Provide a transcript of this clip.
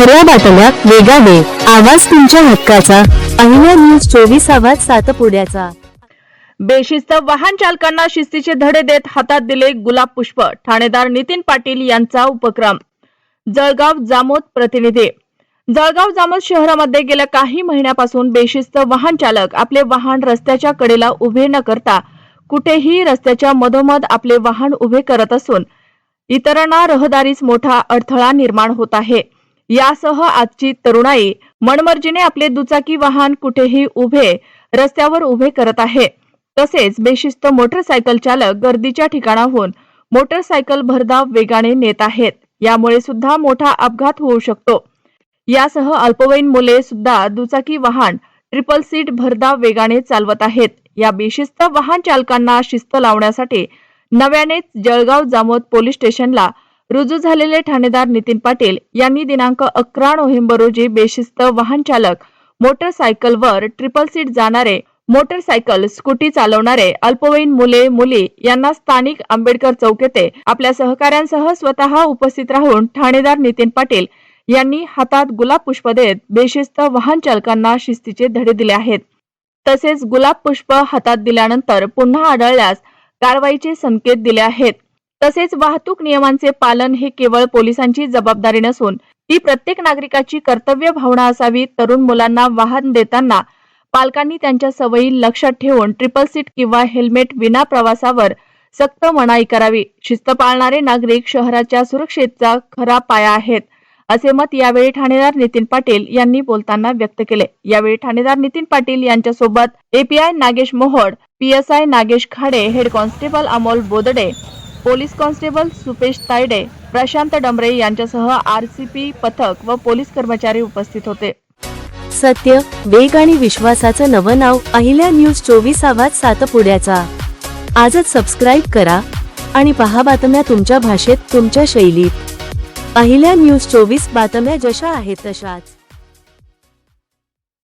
खऱ्या बातम्या वेगाने आवाज तुमच्या हक्काचा. पहिल्या न्यूज चोवीस आवाज सातपुड्याचा बेशिस्त वाहन चालकांना शिस्तीचे धडे देत हातात दिले गुलाब पुष्प. ठाणेदार नितीन पाटील यांचा उपक्रम. जळगाव जामोद प्रतिनिधी. जळगाव जामोद शहरामध्ये गेल्या काही महिन्यापासून बेशिस्त वाहन चालक आपले वाहन रस्त्याच्या कडेला उभे न करता कुठेही रस्त्याच्या मधोमध आपले वाहन उभे करत असून इतरांना रहदारीस मोठा अडथळा निर्माण होत आहे. यासह आजची तरुणाई मनमर्जीने आपले दुचाकी वाहन कुठेही उभे रस्त्यावर उभे करत आहे. तसेच बेशिस्त मोटरसायकल चालक गर्दीच्या ठिकाणाहून मोटरसायकल भरधाव वेगाने नेत आहेत. यामुळे सुद्धा मोठा अपघात होऊ शकतो. यासह अल्पवयीन मुले सुद्धा दुचाकी वाहन ट्रिपल सीट भरधाव वेगाने चालवत आहेत. या बेशिस्त वाहन चालकांना शिस्त लावण्यासाठी नव्यानेच जळगाव जामोद पोलीस स्टेशनला रुजू झालेले ठाणेदार नितीन पाटील यांनी दिनांक अकरा नोव्हेंबर रोजी बेशिस्त वाहन चालक मोटरसायकलवर ट्रिपल सीट जाणारे मोटरसायकल स्कूटी चालवणारे अल्पवयीन मुले मुली यांना स्थानिक आंबेडकर चौक येथे आपल्या सहकाऱ्यांसह स्वतः उपस्थित राहून ठाणेदार नितीन पाटील यांनी हातात गुलाब पुष्प देत बेशिस्त वाहन चालकांना शिस्तीचे धडे दिले आहेत. तसेच गुलाब पुष्प हातात दिल्यानंतर पुन्हा आढळल्यास कारवाईचे संकेत दिले आहेत. तसेच वाहतूक नियमांचे पालन हे केवळ पोलिसांची जबाबदारी नसून ती प्रत्येक नागरिकाची कर्तव्य भावना असावी. तरुण मुलांना वाहन देताना पालकांनी त्यांच्या सवयी लक्षात ठेवून ट्रिपल सीट किंवा हेल्मेट विना प्रवासावर सक्त मनाई करावी. शिस्त पाळणारे नागरिक शहराच्या सुरक्षेचा खरा पाया आहेत असे मत यावेळी ठाणेदार नितीन पाटील यांनी बोलताना व्यक्त केले. यावेळी ठाणेदार नितीन पाटील यांच्यासोबत API Nagesh Mohod PSI Nagesh Khade head constable Amol Bodade police constable Supesh Tayde Prashant Damre यांच्यासह आरसीपी पथक व पोलीस कर्मचारी उपस्थित होते. सत्य वेग आणि विश्वासाचं नवं नाव अहिल्या न्यूज चोवीस आवाज सातपुड्याचा. आजच सबस्क्राईब करा आणि पहा बातम्या तुमच्या भाषेत तुमच्या शैलीत. अहिल्या न्यूज चोवीस बातम्या जशा आहेत तशाच.